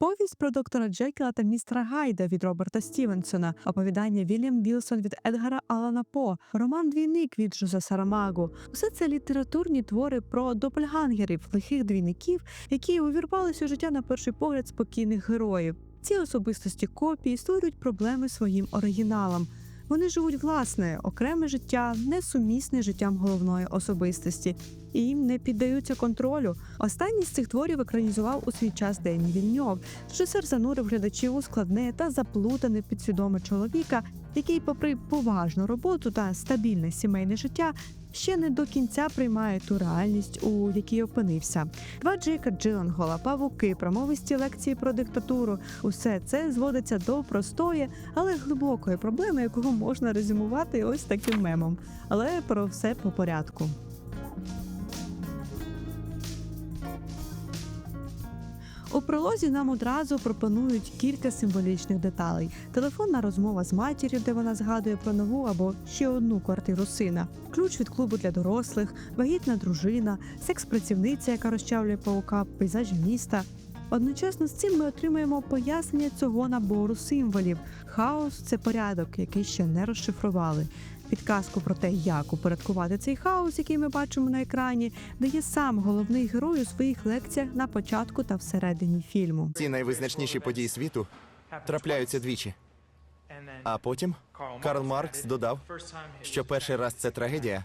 Повість про доктора Джекіла та містера Гайда від Роберта Стівенсона, оповідання Вільям Білсон від Едгара Алана По, роман Двійник від Жозе Сарамагу. Усе це літературні твори про допельгангерів, лихих двійників, які увірвалися у життя на перший погляд спокійних героїв. Ці особистості копії створюють проблеми своїм оригіналам. Вони живуть власне окреме життя, несумісне життям головної особистості, і їм не піддаються контролю. Останній з цих творів екранізував у свій час Дені Вільньов. Режисер занурив глядачів у складне та заплутане підсвідоме чоловіка, який, попри поважну роботу та стабільне сімейне життя, ще не до кінця приймає ту реальність, у якій опинився. Два Джейка Джиленгола, павуки, промовисті лекції про диктатуру усе це зводиться до простої, але глибокої проблеми, якого можна резюмувати ось таким мемом. Але про все по порядку. Пролозі нам одразу пропонують кілька символічних деталей: телефонна розмова з матір'ю, де вона згадує про нову або ще одну квартиру сина, ключ від клубу для дорослих, вагітна дружина, секс-працівниця, яка розчавлює паука, пейзажі міста. Одночасно з цим ми отримаємо пояснення цього набору символів. Хаос це порядок, який ще не розшифрували. Підказку про те, як упорядкувати цей хаос, який ми бачимо на екрані, дає сам головний герой у своїх лекціях на початку та всередині фільму. Ці найвизначніші події світу трапляються двічі. А потім Карл Маркс додав, що перший раз це трагедія,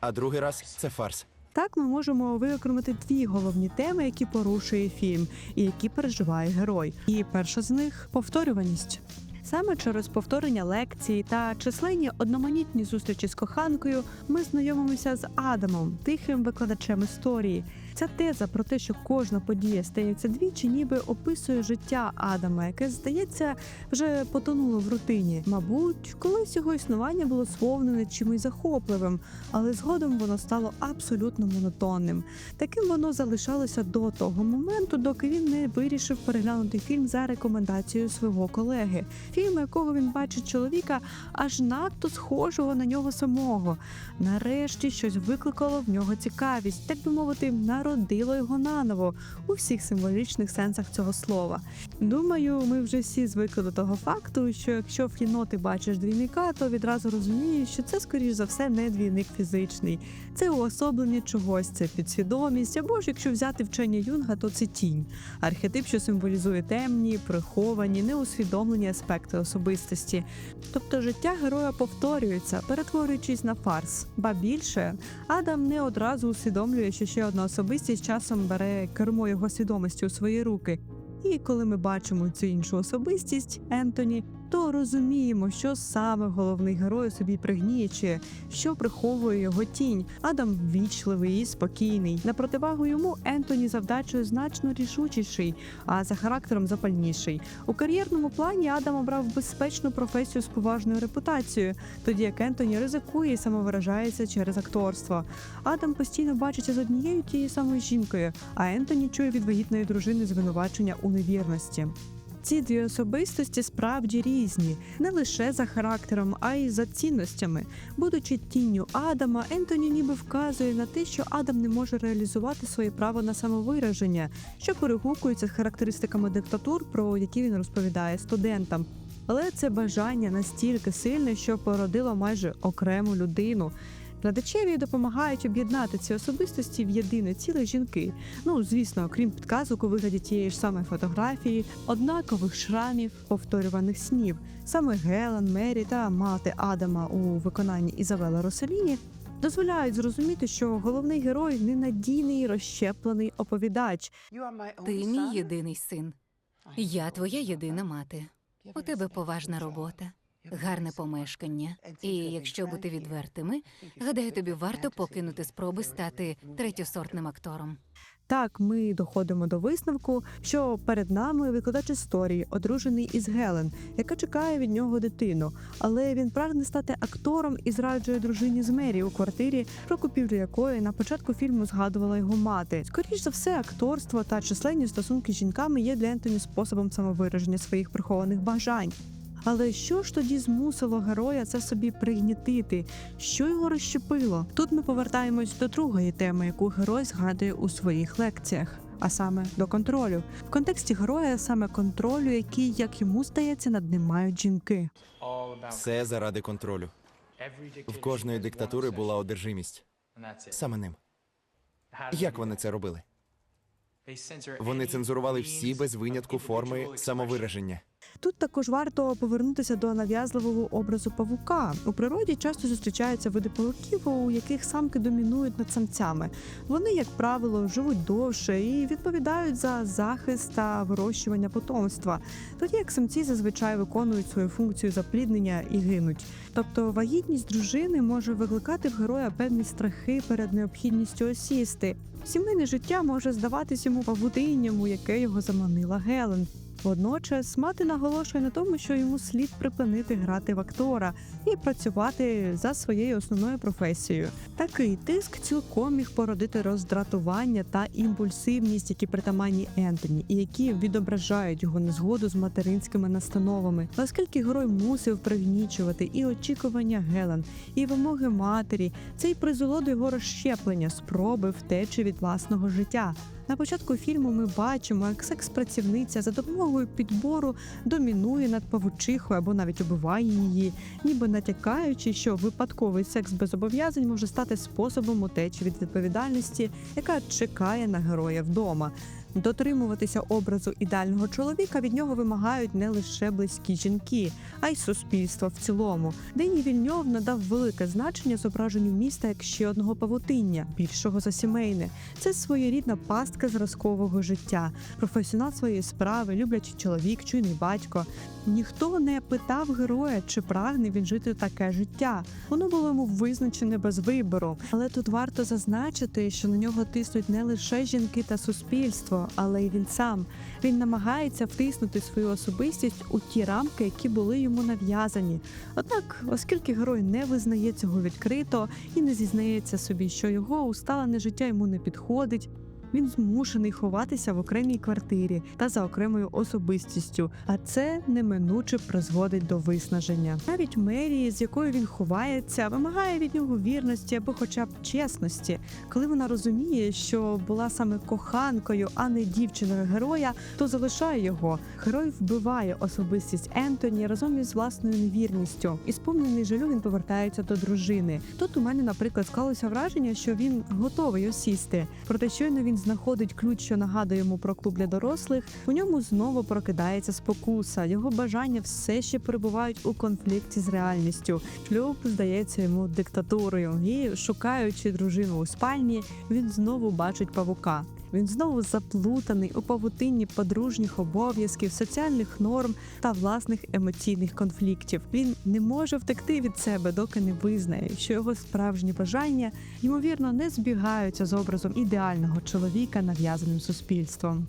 а другий раз це фарс. Так ми можемо виокремити дві головні теми, які порушує фільм, і які переживає герой. І перша з них повторюваність. Саме через повторення лекцій та численні одноманітні зустрічі з коханкою ми знайомимося з Адамом, тихим викладачем історії. Ця теза про те, що кожна подія стається двічі, ніби описує життя Адама, яке здається вже потонуло в рутині. Мабуть, колись його існування було сповнене чимось захопливим, але згодом воно стало абсолютно монотонним. Таким воно залишалося до того моменту, доки він не вирішив переглянути фільм за рекомендацією свого колеги. Фільм, якого він бачить чоловіка, аж надто схожого на нього самого. Нарешті щось викликало в нього цікавість, так би мовити, народило його наново у всіх символічних сенсах цього слова. Думаю, ми вже всі звикли до того факту, що якщо в кіно ти бачиш двійника, то відразу розумієш, що це скоріш за все не двійник фізичний, це уособлення чогось, це підсвідомість, або ж якщо взяти вчення Юнга, то це тінь, архетип, що символізує темні, приховані, неусвідомлені аспекти особистості. Тобто життя героя повторюється, перетворюючись на фарс. Ба більше Адам не одразу усвідомлює, що ще одна особистість часом бере кермо його свідомості у свої руки. І коли ми бачимо цю іншу особистість Ентоні, то розуміємо, що саме головний герой собі пригнічує, що приховує його тінь. Адам ввічливий і спокійний. На противагу йому Ентоні завдачою значно рішучіший, а за характером запальніший. У кар'єрному плані Адам обрав безпечну професію з поважною репутацією, тоді як Ентоні ризикує і самовиражається через акторство. Адам постійно бачиться з однією тією самою жінкою, а Ентоні чує від вагітної дружини звинувачення у невірності. Ці дві особистості справді різні, не лише за характером, а й за цінностями. Будучи тінню Адама, Ентоні ніби вказує на те, що Адам не може реалізувати своє право на самовираження, що перегукується з характеристиками диктатур, про які він розповідає студентам. Але це бажання настільки сильне, що породило майже окрему людину. Глядачеві допомагають об'єднати ці особистості в єдине ціле жінки. Ну, звісно, крім підказок у вигляді тієї ж самої фотографії, однакових шрамів, повторюваних снів. Саме Гелен, Мері та мати Адама у виконанні Ізавела Роселіні дозволяють зрозуміти, що головний герой ненадійний розщеплений оповідач, Ти мій єдиний син. Я твоя єдина мати. У тебе поважна робота, гарне помешкання. І якщо бути відвертими, гадаю, тобі варто покинути спроби стати третьосортним актором. Так, ми доходимо до висновку, що перед нами викладач історії, одружений із Гелен, яка чекає від нього дитину. Але він прагне стати актором і зраджує дружині з Мері у квартирі, про купівлю якої на початку фільму згадувала його мати. Скоріш за все, акторство та численні стосунки з жінками є для Ентоні способом самовираження своїх прихованих бажань. Але що ж тоді змусило героя це собі пригнітити? Що його розщепило? Тут ми повертаємось до другої теми, яку герой згадує у своїх лекціях. а саме до контролю. В контексті героя саме контролю, який, як йому здається, над ним мають жінки. Все заради контролю. В кожної диктатури була одержимість. Саме ним. Як вони це робили? Вони цензурували всі без винятку форми самовираження. Тут також варто повернутися до нав'язливого образу павука. У природі часто зустрічаються види павуків, у яких самки домінують над самцями. Вони, як правило, живуть довше і відповідають за захист та вирощування потомства, тоді як самці зазвичай виконують свою функцію запліднення і гинуть. Тобто вагітність дружини може викликати в героя певні страхи перед необхідністю осісти. Сімейне життя може здаватись йому павутинням, у яке його заманила Гелен. Водночас мати наголошує на тому, що йому слід припинити грати в актора і працювати за своєю основною професією. Такий тиск цілком міг породити роздратування та імпульсивність, які притаманні Ентоні, і які відображають його незгоду з материнськими настановами, оскільки герой мусив пригнічувати і очікування Гелен, і вимоги матері, це й призвело до його розщеплення, спроби втечі від власного життя. На початку фільму ми бачимо, як секс-працівниця за допомогою підбору домінує над павучихою або навіть убиває її, ніби натякаючи, що випадковий секс без зобов'язань може стати способом утечі від відповідальності, яка чекає на героя вдома. Дотримуватися образу ідеального чоловіка від нього вимагають не лише близькі жінки, а й суспільство в цілому. Дені Вільньов надав велике значення зображенню міста як ще одного павутиння, більшого за сімейне. Це своєрідна пастка зразкового життя, професіонал своєї справи, люблячий чоловік, чуйний батько. Ніхто не питав героя, чи прагне він жити таке життя. Воно було йому визначене без вибору. Але тут варто зазначити, що на нього тиснуть не лише жінки та суспільство, але й він сам. Він намагається втиснути свою особистість у ті рамки, які були йому нав'язані. Однак, оскільки герой не визнає цього відкрито і не зізнається собі, що його усталене життя йому не підходить. Він змушений ховатися в окремій квартирі та за окремою особистістю, а це неминуче призводить до виснаження. Навіть Мері, з якою він ховається, вимагає від нього вірності або, хоча б чесності. Коли вона розуміє, що була саме коханкою, а не дівчиною героя, то залишає його. Герой вбиває особистість Ентоні разом із власною невірністю. І сповнений жалю він повертається до дружини. Тут у мене, наприклад, склалося враження, що він готовий осісти. Проте щойно він знаходить ключ, що нагадує йому про клуб для дорослих. У ньому знову прокидається спокуса. Його бажання все ще перебувають у конфлікті з реальністю. Шлюб здається йому диктатурою, і шукаючи дружину у спальні, він знову бачить павука. Він знову заплутаний у павутинні подружніх обов'язків, соціальних норм та власних емоційних конфліктів. Він не може втекти від себе, доки не визнає, що його справжні бажання ймовірно не збігаються з образом ідеального чоловіка, нав'язаним суспільством.